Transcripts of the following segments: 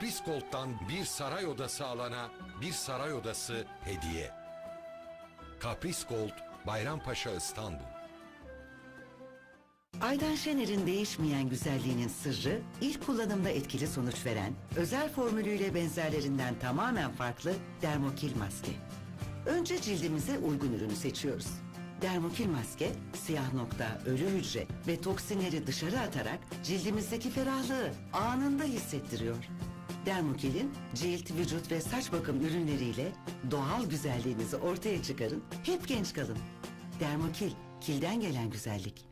Gold'dan bir saray odası alana bir saray odası hediye. Kapris Gold, Bayrampaşa İstanbul. Aydan Şener'in değişmeyen güzelliğinin sırrı, ilk kullanımda etkili sonuç veren, özel formülüyle benzerlerinden tamamen farklı Dermokil maske. Önce cildimize uygun ürünü seçiyoruz. Dermokil maske, siyah nokta, ölü hücre ve toksinleri dışarı atarak cildimizdeki ferahlığı anında hissettiriyor. Dermokil'in cilt, vücut ve saç bakım ürünleriyle doğal güzelliğinizi ortaya çıkarın, hep genç kalın. Dermokil, kilden gelen güzellik.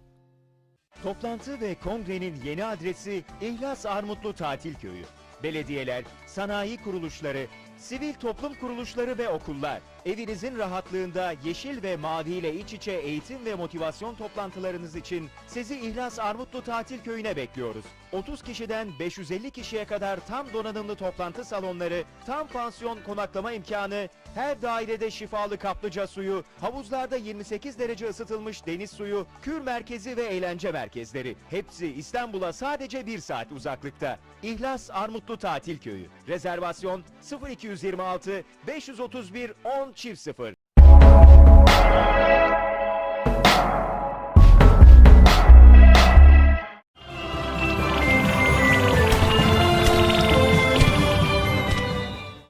Toplantı ve kongrenin yeni adresi İhlas Armutlu Tatil Köyü. Belediyeler, sanayi kuruluşları, sivil toplum kuruluşları ve okullar evinizin rahatlığında yeşil ve mavi iç içe eğitim ve motivasyon toplantılarınız için sizi İhlas Armutlu Tatil Köyü'ne bekliyoruz. 30 kişiden 550 kişiye kadar tam donanımlı toplantı salonları, tam pansiyon konaklama imkanı, her dairede şifalı kaplıca suyu, havuzlarda 28 derece ısıtılmış deniz suyu, kür merkezi ve eğlence merkezleri. Hepsi İstanbul'a sadece bir saat uzaklıkta. İhlas Armutlu Tatil Köyü. Rezervasyon 0226 531 10 çift 0.